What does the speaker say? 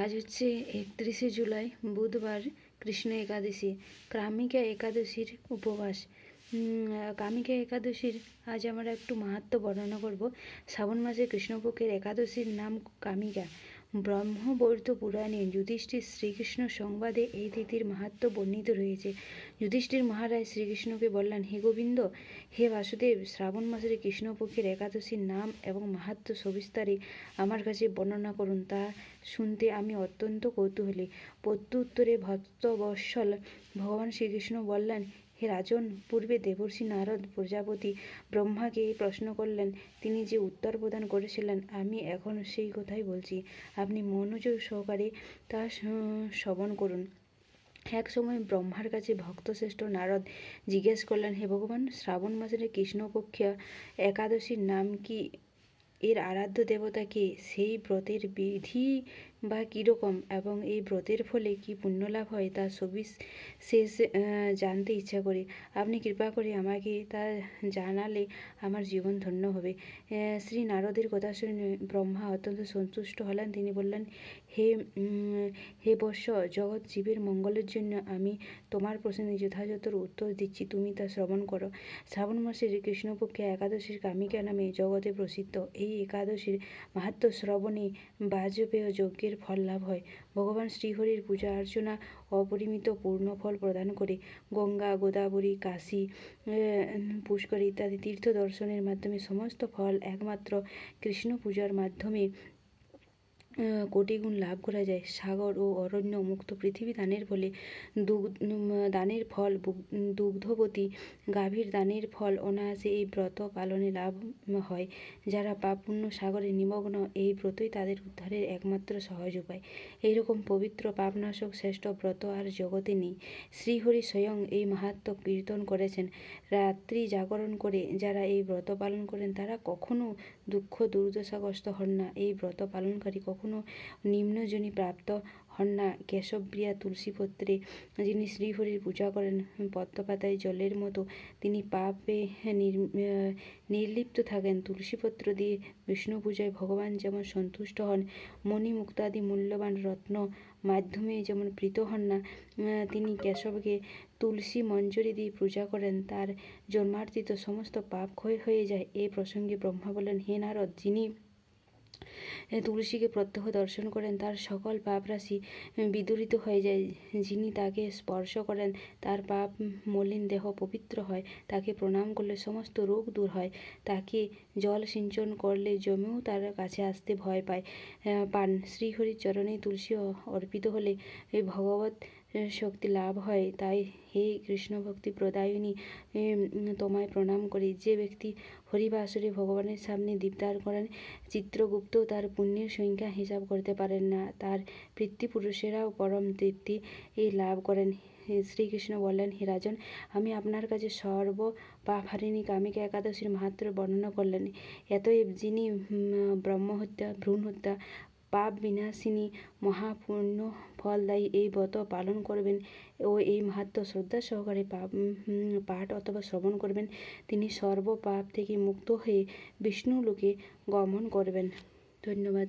আজ হচ্ছে একত্রিশে জুলাই, বুধবার, কৃষ্ণ একাদশী, কামিকা একাদশীর উপবাস। কামিকা একাদশীর আজ আমরা একটু মাহাত্ম্য বর্ণনা করব। শ্রাবণ মাসে কৃষ্ণপক্ষের একাদশীর নাম কামিকা। ব্রহ্মবৈর্ত পুরাণে যুধিষ্ঠির শ্রীকৃষ্ণ সংবাদে এই তিথির মাহাত্ম্য বর্ণিত রয়েছে। যুধিষ্ঠির মহারাজ শ্রীকৃষ্ণকে বললেন, হে গোবিন্দ, হে বাসুদেব, শ্রাবণ মাসের কৃষ্ণপক্ষের একাদশীর নাম এবং মাহাত্ম্য সবিস্তারে আমার কাছে বর্ণনা করুন। তা শুনতে আমি অত্যন্ত কৌতূহলী। প্রত্যুত্তরে ভক্তবৎসল ভগবান শ্রীকৃষ্ণ বললেন হে রাজন, পূর্বে দেবর্ষি নারদ প্রজাপতি ব্রহ্মাকে এই প্রশ্ন করলেন, তিনি যে উত্তর প্রদান করেছিলেন, আমি এখন সেই কথাই বলছি। আপনি মনোযোগ সহকারে তা শ্রবণ করুন। এক সময় ব্রহ্মার কাছে ভক্তশ্রেষ্ঠ নারদ জিজ্ঞেস করলেন, হে ভগবান, শ্রাবণ মাসের কৃষ্ণপক্ষ একাদশীর নাম কি? এর আরাধ্য দেবতা কে? সেই ব্রতের বিধি বা কীরকম এবং এই ব্রতের ফলে কি পুণ্যলাভ হয় তা সবিশেষ আহ, জানতে ইচ্ছা করি। আপনি কৃপা করে আমাকে তা জানালে আমার জীবন ধন্য হবে। শ্রী নারদের কথা শুনে ব্রহ্মা অত্যন্ত সন্তুষ্ট হলেন। তিনি বললেন হে হে বৎস জগৎ জীবের মঙ্গলের জন্য আমি তোমার প্রশ্নে যথাযথ উত্তর দিচ্ছি। তুমি তা শ্রবণ করো। শ্রাবণ মাসের কৃষ্ণপক্ষে একাদশীর কামিকা নামে জগতে প্রসিদ্ধ। এই একাদশীর মাহাত্ম শ্রবণে বাজপেয় যজ্ঞের ফল লাভ হয়। ভগবান শ্রীহরির পূজা অর্চনা অপরিমিত পূর্ণ ফল প্রদান করে। গঙ্গা, গোদাবরী, কাশী পুষ্কর ইত্যাদি তীর্থ দর্শনের মাধ্যমে সমস্ত ফল একমাত্র কৃষ্ণ পূজার মাধ্যমে কোটি গুণ লাভ করা যায়। সাগর ও অরণ্য মুক্ত পৃথিবী দানের ফলে দানের ফল দুগ্ধবতী গাভীর দানের ফল অনায়াসে এই ব্রত পালনে লাভ হয়, যারা পাপ পুণ্য সাগরে নিমগ্ন। এই ব্রতই তাদের উদ্ধারের একমাত্র সহজ উপায়। এইরকম পবিত্র পাপনাশক শ্রেষ্ঠ ব্রত আর জগতে নেই। শ্রীহরি স্বয়ং এই মাহাত্ম্য কীর্তন করেছেন। রাত্রি জাগরণ করে যারা এই ব্রত পালন করেন, তারা কখনো দুঃখ, দুর্দশাগ্রস্ত হন না। এই ব্রত পালনকারী কখনো নিম্নজনী প্রাপ্ত হন না। কেশবপ্রিয়া তুলসীপত্রে যিনি শ্রীহরির পূজা করেন, পদ্মপাতায় জলের মতো তিনি পাপে নির্লিপ্ত থাকেন। তুলসীপত্র দিয়ে বিষ্ণু পূজায় ভগবান যেমন সন্তুষ্ট হন, মণিমুক্তাদি মূল্যবান রত্ন মাধ্যমে যেমন প্রীত হন না, তিনি কেশবকে তুলসী মঞ্জরি দিয়ে পূজা করেন। তার জন্মার্জিত সমস্ত পাপ ক্ষয় হয়ে যায়। এই প্রসঙ্গে ব্রহ্মা বলেন, হে নারদ, যিনি এ তুলসীকে প্রত্যহ দর্শন করেন। তার সকল পাপ রাশি বিদূরিত হয়ে যায়। যিনি তাকে স্পর্শ করেন, তার পাপ মলিন দেহ পবিত্র হয়। তাকে প্রণাম করলে সমস্ত রোগ দূর হয়। তাকে জল সিঞ্চন করলে জমেও তার কাছে আসতে ভয় পায়। পান। শ্রীহরির চরণে তুলসী অর্পিত হলে ভগবত শক্তি লাভ হয়, তাই হে কৃষ্ণ ভক্তি প্রদায়িনী তোমায় প্রণাম করি। যে ব্যক্তি হরিবাসরে ভগবানের সামনে দীপদার করেন, চিত্রগুপ্ত তার পুণ্যের সংখ্যা হিসাব করতে পারেন না। তার পিতৃপুরুষেরাও পরম তৃপ্তি লাভ করেন। শ্রীকৃষ্ণ বললেন, হে রাজন, আমি আপনার কাছে সর্ব পাপহারিণী কামিকা একাদশীর মাহাত্র বর্ণনা করলেন। এতএব যিনি ব্রহ্মহত্যা ভ্রূণ হত্যা পাপ বিনাশিনী মহাপূর্ণ ফলদায়ী এই ব্রত পালন করবেন ও এই মাহাত্ম শ্রদ্ধা সহকারে পাপ পাঠ অথবা শ্রবণ করবেন। তিনি সর্ব পাপ থেকে মুক্ত হয়ে বিষ্ণু লোকে গমন করবেন। ধন্যবাদ।